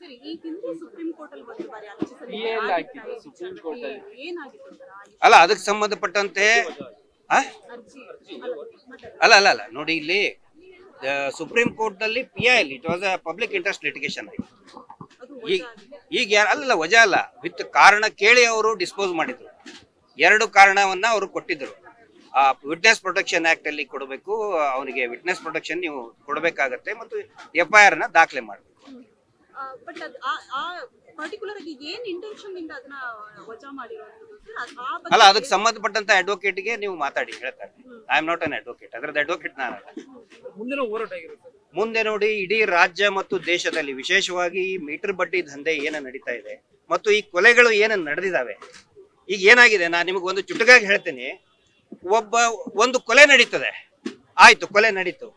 ಅಲ್ಲಿ ಅಲ್ಲಿ. ಅಲ್ಲ ಅದಕ್ಕೆ ಸಂಬಂಧಪಟ್ಟಂತೆ ಆ? ಅಲ್ಲ, ಅಲ್ಲ ಅಲ್ಲ ಅಲ್ಲ ನೋಡಿ ಇಲ್ಲಿ ಸುಪ್ರೀಂ ಕೋರ್ಟ್ನಲ್ಲಿ P I it was a public interest litigation ಆಗಿದೆ. ಈಗ ಈಗ ಯಾರು ಅಲ್ಲಲ್ಲ ವಜಾ ಅಲ್ಲ. ವಿತ್ ಕಾರಣ ಕೇಳಿ ಅವರು ಡಿಸ್ಪೋಸ್ ಮಾಡಿದ್ರು. ಎರಡು ಕಾರಣವನ್ನ ಅವರು ಕೊಟ್ಟಿದ್ರು. ಆ ವಿಟ್ನೆಸ್ ಪ್ರೊಟೆಕ್ಷನ್ ಆಕ್ಟ್ ಅಲ್ಲಿ ಕೊಡಬೇಕು ಅವನಿಗೆ ವಿಟ್ನೆಸ್ ಪ್ರೊಟೆಕ್ಷನ್ ನೀವು ಕೊಡಬೇಕಾಗತ್ತೆ ಮತ್ತು ಎಫ್ ಐ ಆರ್ನ ದಾಖಲೆ ಮಾಡಬೇಕು ಬಟ್ ಅದು ಆ ಆ ಪರ್ಟಿಕ್ಯುಲರ್ ಆಗಿ ಏನ್ ಇಂಟೆನ್ಷನ್ ಇಂದ ಅದನ್ನ ವಜಾ ಮಾಡಿರೋದು ಬಗ್ಗೆ ಅಲ್ಲ ಅದಕ್ಕೆ ಸಂಬಂಧಪಟ್ಟಂತ ಅಡ್ವೊಕೇಟ್ಗೆ ನೀವು ಮಾತಾಡಿ ಹೇಳ್ತಾರೆ. I am not an advocate ಅದ್ರದ್ದು ಅಡ್ವೊಕೇಟ್ ನಾನಲ್ಲ. ಮುಂದಿನ ಹೋರಾಟ ಆಗಿರುತ್ತೆ ಮುಂದೆ ನೋಡಿ ಇಡೀ ರಾಜ್ಯ ಮತ್ತು ದೇಶದಲ್ಲಿ ವಿಶೇಷವಾಗಿ ಈ ಮೀಟರ್ ಬಡ್ಡಿ ದಂಧೆ ಏನು ನಡೀತಾ ಇದೆ ಮತ್ತು ಈ ಕೊಲೆಗಳು ಏನ ನಡೆದಿದ್ದಾವೆ ಈಗ ಏನಾಗಿದೆ? ನಾನು ನಿಮಗೆ ಒಂದು ಚುಟುಕಾಗಿ ಹೇಳ್ತೀನಿ. ಒಬ್ಬ ಒಂದು ಕೊಲೆ ನಡೀತದೆ. ಆಯ್ತು ಕೊಲೆ ನಡೀತು.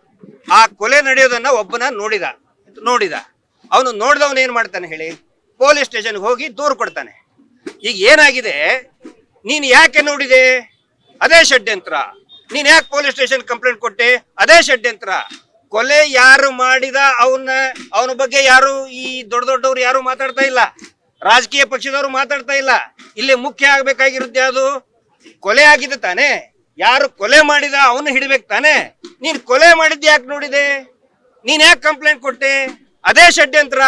ಆ ಕೊಲೆ ನಡೆಯೋದನ್ನ ಒಬ್ಬನ ನೋಡಿದ ನೋಡಿದ. ಅವನು ನೋಡಿದವನು ಏನು ಮಾಡ್ತಾನೆ ಹೇಳಿ? ಪೊಲೀಸ್ ಸ್ಟೇಷನ್ಗೆ ಹೋಗಿ ದೂರು ಕೊಡ್ತಾನೆ. ಈಗ ಏನಾಗಿದೆ? ನೀನು ಯಾಕೆ ನೋಡಿದೆ? ಅದೇ ಷಡ್ಯಂತ್ರ. ನೀನು ಯಾಕೆ ಪೊಲೀಸ್ ಸ್ಟೇಷನ್ ಕಂಪ್ಲೇಂಟ್ ಕೊಟ್ಟೆ? ಅದೇ ಷಡ್ಯಂತ್ರ. ಕೊಲೆ ಯಾರು ಮಾಡಿದ ಅವನ ಅವನ ಬಗ್ಗೆ ಯಾರು ಈ ದೊಡ್ಡ ದೊಡ್ಡವ್ರು ಯಾರು ಮಾತಾಡ್ತಾ ಇಲ್ಲ. ರಾಜಕೀಯ ಪಕ್ಷದವರು ಮಾತಾಡ್ತಾ ಇಲ್ಲ. ಇಲ್ಲಿ ಮುಖ್ಯ ಆಗ್ಬೇಕಾಗಿರುತ್ತೆ ಅದು ಕೊಲೆ ಆಗಿದೆ ತಾನೆ. ಯಾರು ಕೊಲೆ ಮಾಡಿದ ಅವನು ಹಿಡಬೇಕು ತಾನೆ. ನೀನ್ ಕೊಲೆ ಮಾಡಿದ್ ಯಾಕೆ ನೋಡಿದೆ? ನೀನ್ ಯಾಕೆ ಕಂಪ್ಲೇಂಟ್ ಕೊಟ್ಟೆ? ಅದೇ ಷಡ್ಯಂತ್ರ.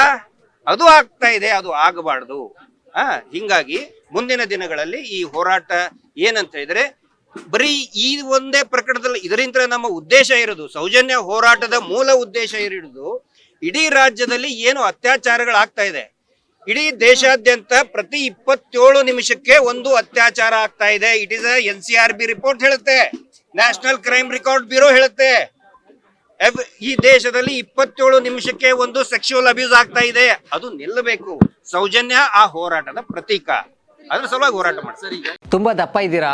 ಅದು ಆಗ್ತಾ ಇದೆ, ಅದು ಆಗಬಾರ್ದು. ಆ, ಹಿಂಗಾಗಿ ಮುಂದಿನ ದಿನಗಳಲ್ಲಿ ಈ ಹೋರಾಟ ಏನಂತ ಹೇಳಿದ್ರೆ, ಬರೀ ಈ ಒಂದೇ ಪ್ರಕರಣದಲ್ಲಿ ಇದರಿಂದ ನಮ್ಮ ಉದ್ದೇಶ ಇರೋದು, ಸೌಜನ್ಯ ಹೋರಾಟದ ಮೂಲ ಉದ್ದೇಶ ಇರೋದು, ಇಡೀ ರಾಜ್ಯದಲ್ಲಿ ಏನು ಅತ್ಯಾಚಾರಗಳಾಗ್ತಾ ಇದೆ. ಇಡೀ ದೇಶಾದ್ಯಂತ ಪ್ರತಿ ಇಪ್ಪತ್ತೇಳು ನಿಮಿಷಕ್ಕೆ ಒಂದು ಅತ್ಯಾಚಾರ ಆಗ್ತಾ ಇದೆ. It is N C R B report ಹೇಳುತ್ತೆ. ನ್ಯಾಷನಲ್ ಕ್ರೈಮ್ ರೆಕಾರ್ಡ್ ಬ್ಯೂರೋ ಹೇಳುತ್ತೆ. ಈ ದೇಶದಲ್ಲಿ ಇಪ್ಪತ್ತೇಳು ನಿಮಿಷಕ್ಕೆ ಒಂದು ಸೆಕ್ಷುವಲ್ ಅಬ್ಯೂಸ್ ಆಗ್ತಾ ಇದೆ. ಅದು ನಿಲ್ಲಬೇಕು. ಸೌಜನ್ಯ ಆ ಹೋರಾಟದ ಪ್ರತೀಕ. ಅದ್ರ ಸಲುವಾಗಿ ಹೋರಾಟ ಮಾಡ್ತಾರೆ ತುಂಬಾ ದಪ್ಪ ಇದ್ದೀರಾ?